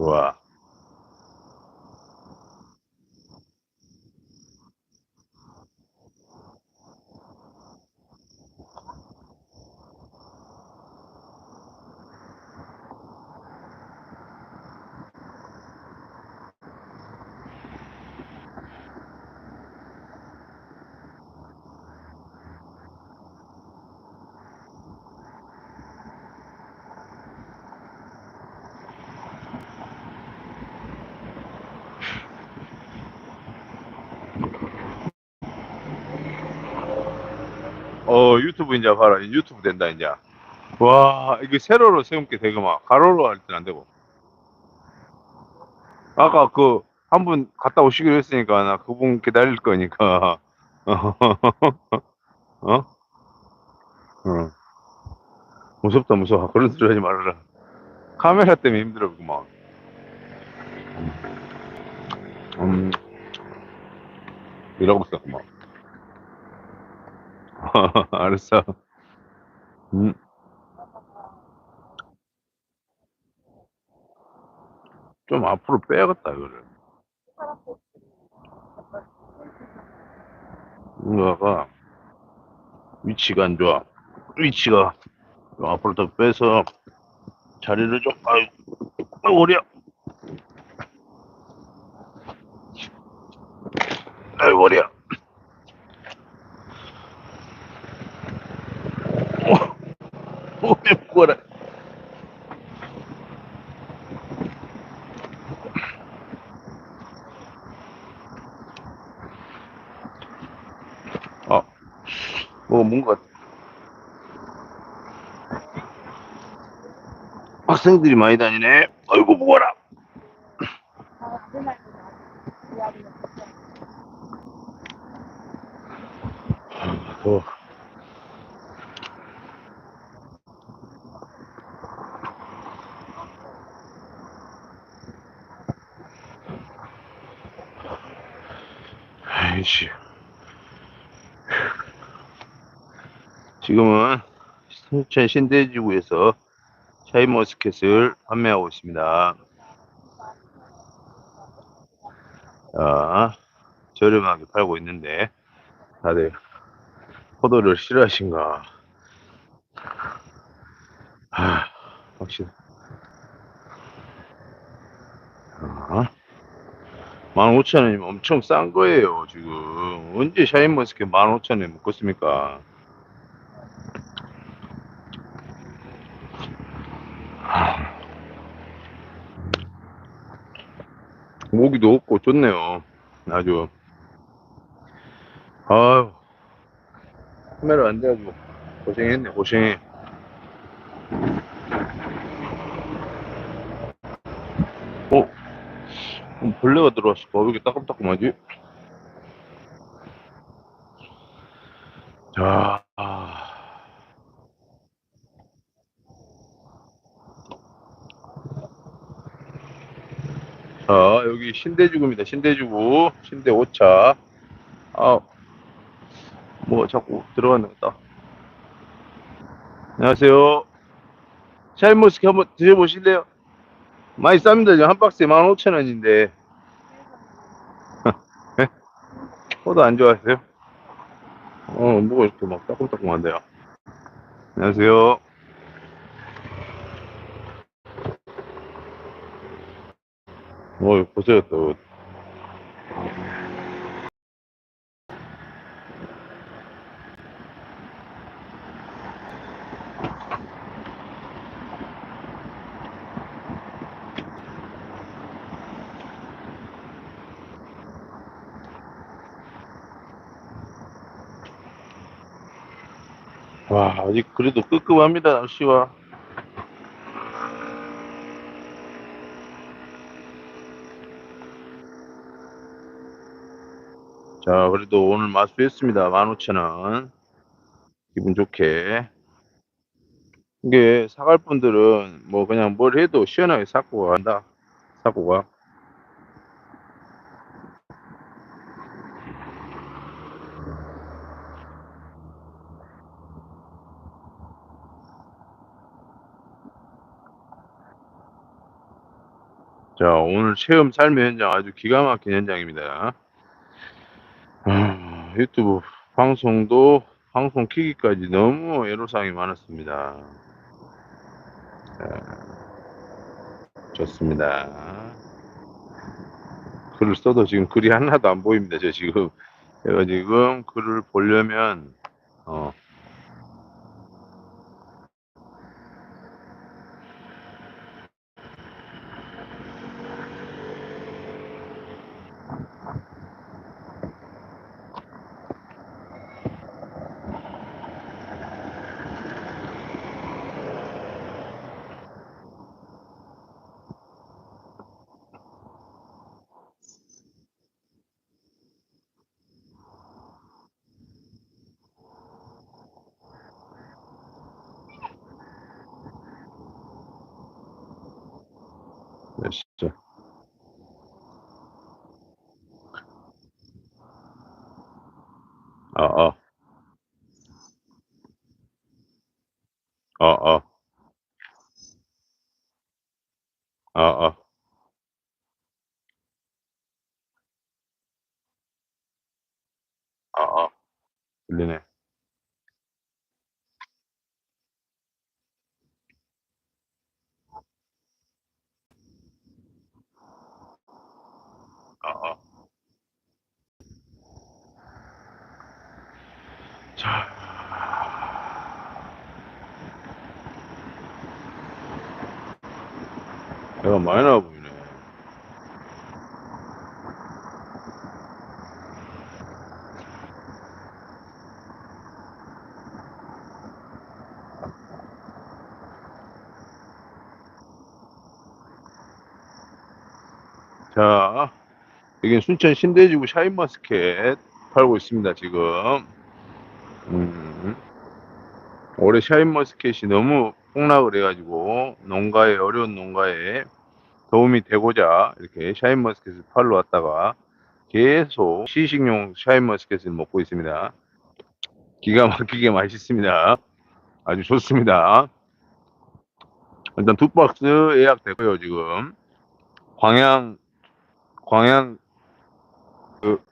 좋아. 어, 유튜브 이제 봐라. 유튜브 된다, 이제. 와, 이게 세로로 세움게 되구만. 가로로 할땐안 되고. 아까 그, 한 분 갔다 오시기로 했으니까, 나 그분 기다릴 거니까. 어? 어. 무섭다, 무서워. 그런 소리 하지 말아라. 카메라 때문에 힘들었구만. 음, 이러고 있었구만. 알았어. 음. 좀 앞으로 빼야겠다, 이거를. 뭔가가 위치가 안 좋아. 위치가 좀 앞으로 더 빼서 자리를 좀, 아유, 아유, 머리야. 아유, 머리야. 오, 내 뭐라. 아, 뭐, 뭔가. 학생들이 많이 다니네. 아이고, 뭐라. 어. 아이씨. 지금은 순천 신대지구에서 샤인머스켓을 판매하고 있습니다. 자, 저렴하게 팔고 있는데 다들 포도를 싫어하신가? 아, 확실히. 자, 15,000원이면 엄청 싼 거예요, 지금. 언제 샤인머스켓 15,000원에 먹겠습니까? 모기도 없고 좋네요. 아주. 아유. 카메라 안 돼가지고 고생했네, 고생해. 어? 음, 벌레가 들어왔을까? 왜 이렇게 따끔따끔하지? 자, 아. 자, 여기 신대주구입니다. 신대주구. 신대 5차. 아, 뭐 자꾸 들어가는 거다. 안녕하세요. 샤인머스켓 한번 드셔보실래요? 많이 쌉니다. 한 박스에 15,000원인데. 네? 포도 안 좋아하세요? 어, 뭐가 이렇게 막 따끔따끔한데요. 안녕하세요. 어, 보세요, 또. 와, 아직 그래도 끄끄합니다, 날씨가. 자, 그래도 오늘 마수했습니다. 15,000원. 기분 좋게. 이게 사갈 분들은 뭐 그냥 뭘 해도 시원하게 샀고 간다. 사고 가. 자, 오늘 체험 삶의 현장 아주 기가 막힌 현장입니다. 아, 유튜브 방송도 방송 키기까지 너무 애로사항이 많았습니다. 자, 좋습니다. 글을 써도 지금 글이 하나도 안 보입니다. 저 지금 제가 지금 글을 보려면 어, Oo. Oo. 자, 배가 많이 나와 보이네. 자, 여기 순천 신대지구 샤인머스켓 팔고 있습니다, 지금. 음, 올해 샤인머스켓이 너무 폭락을 해가지고, 농가에, 어려운 농가에 도움이 되고자 이렇게 샤인머스켓을 팔러 왔다가 계속 시식용 샤인머스켓을 먹고 있습니다. 기가 막히게 맛있습니다. 아주 좋습니다. 일단 두 박스 예약됐고요, 지금. 광양, 광양, 그,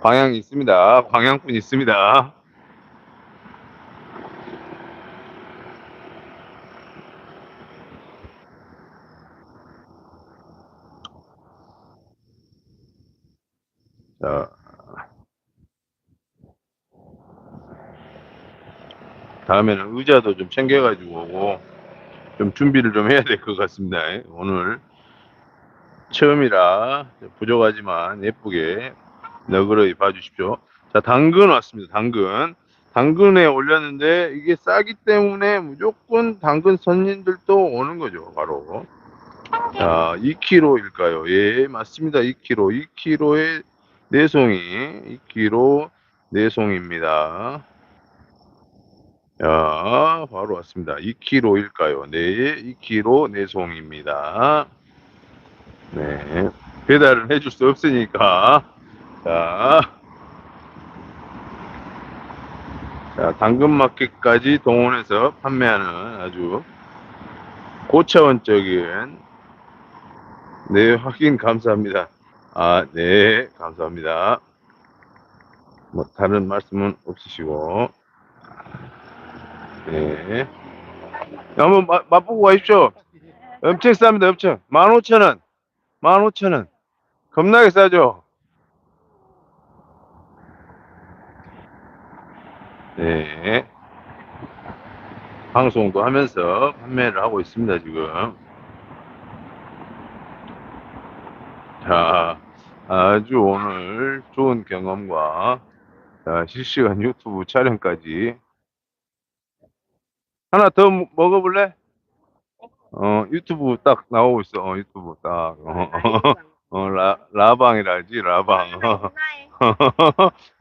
광양 있습니다. 광양분 있습니다. 자, 다음에는 의자도 좀 챙겨가지고 오고, 좀 준비를 좀 해야 될 것 같습니다. 오늘 처음이라 부족하지만 예쁘게 너그러이 봐주십시오. 자, 당근 왔습니다. 당근. 당근에 올렸는데 이게 싸기 때문에 무조건 당근 손님들도 오는 거죠. 바로. 자, 2kg일까요? 예, 맞습니다. 2kg. 2kg에 4송이. 2kg 4송입니다. 야, 바로 왔습니다. 2kg일까요? 네, 2kg 4송입니다. 네. 배달을 해줄 수 없으니까. 자. 자, 당근마켓까지 동원해서 판매하는 아주 고차원적인 네, 확인 감사합니다. 아, 네, 감사합니다. 뭐, 다른 말씀은 없으시고. 네. 한번 마, 맛보고 가십시오. 엄청 쌉니다, 엄청. 15,000원. 15,000원. 겁나게 싸죠? 네. 방송도 하면서 판매를 하고 있습니다, 지금. 자, 아주 오늘 좋은 경험과 자, 실시간 유튜브 촬영까지 하나 더 먹- 먹어볼래? 어, 유튜브 딱 나오고 있어. 어, 유튜브 딱. 어, 어, 라, 라방이라지, 라방.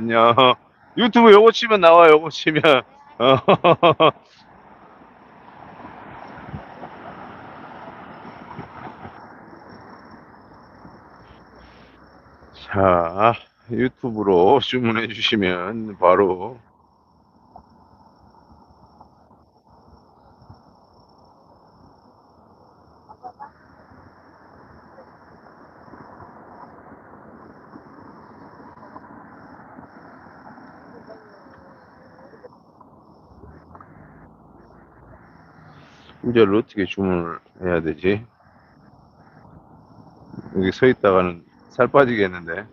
안녕. 유튜브 요거 치면 나와, 요거 치면. 어, 자, 유튜브로 주문해 주시면 바로 이제를 어떻게 주문을 해야 되지? 여기 서 있다가는 살 빠지겠는데.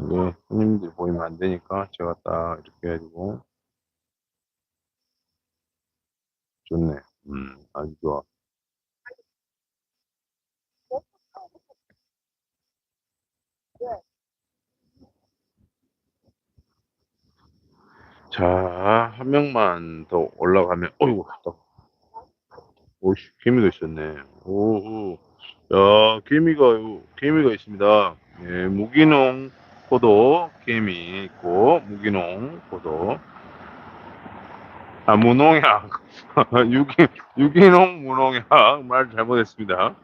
이게 손님들이 보이면 안 되니까 제가 딱 이렇게 해가지고 좋네. 음, 아주 좋아. 자, 한 명만 더 올라가면, 어이구, 또. 오씨, 개미가 있었네. 오, 야, 개미가, 개미가 있습니다. 예, 무기농 포도 개미 있고, 무기농 포도. 아, 무농약. 유기, 유기농 무농약. 말 잘못했습니다.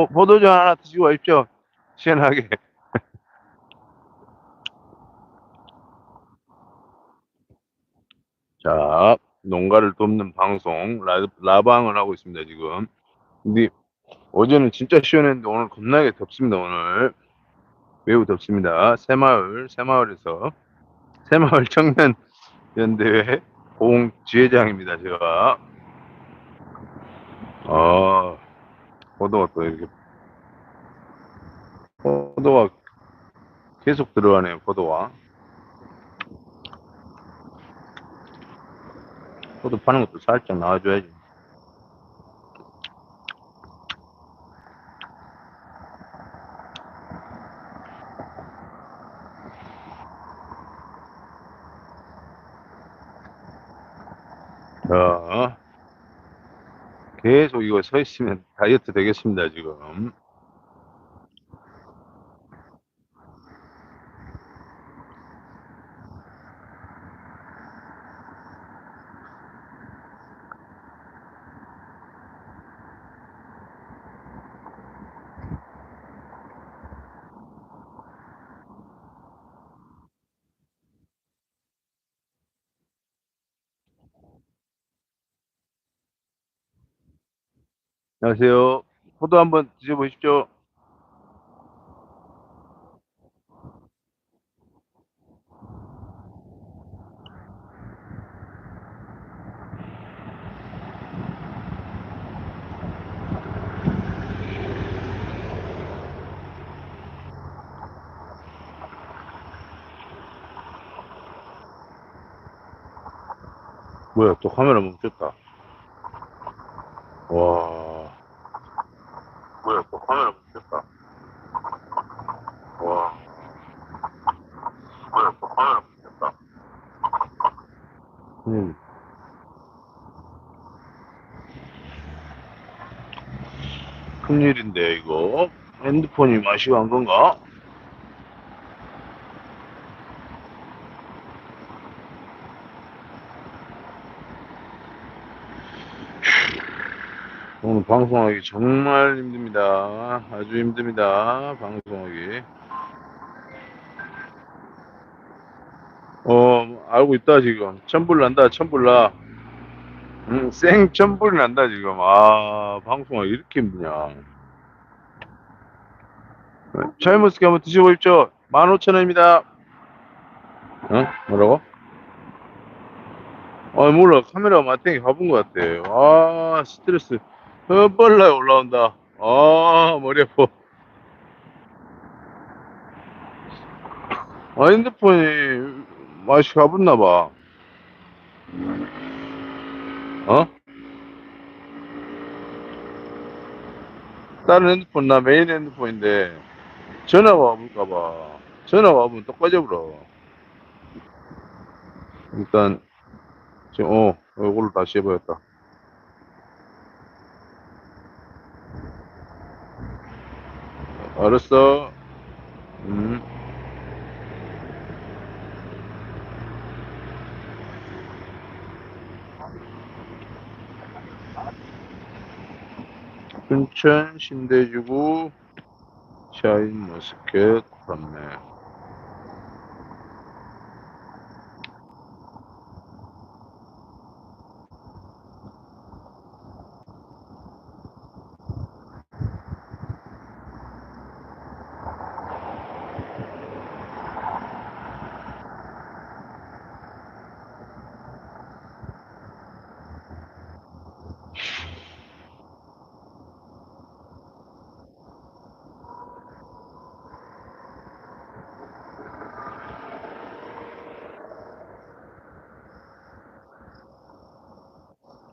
포, 포도주 하나 드시고 가십시오. 시원하게. 자, 농가를 돕는 방송, 라, 라방을 하고 있습니다, 지금. 근데 어제는 진짜 시원했는데 오늘 겁나게 덥습니다, 오늘. 매우 덥습니다. 새마을, 새마을에서. 새마을 청년 연대회 공 지회장입니다, 제가. 아, 포도가 또 이렇게. 포도가 계속 들어가네요, 포도가. 포도 파는 것도 살짝 나와줘야지. 자, 계속 이거 서 있으면 다이어트 되겠습니다, 지금. 안녕하세요. 포도 한번 드셔보십시오. 뭐야, 또 카메라 멈췄다. 와. 뭐야, 또 카메라 멈췄다. 와. 뭐야, 또 카메라 멈췄다. 음. 큰일인데, 이거. 핸드 폰이 마시고 한 건가? 오늘 방송하기 정말 힘듭니다. 아주 힘듭니다. 방송하기. 어, 알고 있다, 지금. 천불 난다, 천불 나. 응, 생 천불이 난다, 지금. 아, 방송하기 이렇게 힘드냐. 샤인머스키 한번 드셔보십시오. 15,000원입니다. 어? 뭐라고? 아, 몰라. 카메라 마탱이 가본 것 같아. 아, 스트레스. 헛발라에 올라온다. 아, 머리 아파. 아, 핸드폰이 맛이 가붙나 봐. 어? 다른 핸드폰, 나 메인 핸드폰인데, 전화가 와볼까봐. 전화가 와보면 또 꺼져버려. 일단, 지금, 어, 이걸로 다시 해봐야겠다. 알았어. 음. 춘천 신대주구 샤인머스켓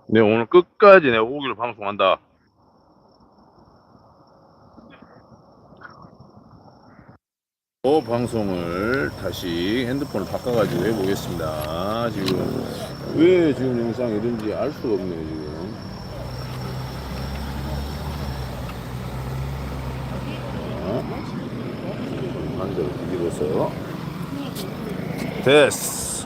네, 오늘 끝까지 내가 오기로 방송한다. 어, 방송을 다시 핸드폰을 바꿔가지고 해보겠습니다. 지금 왜 지금 영상이 이런지 알 수가 없네요, 지금. 자, 반대로 뒤집어서. 됐어.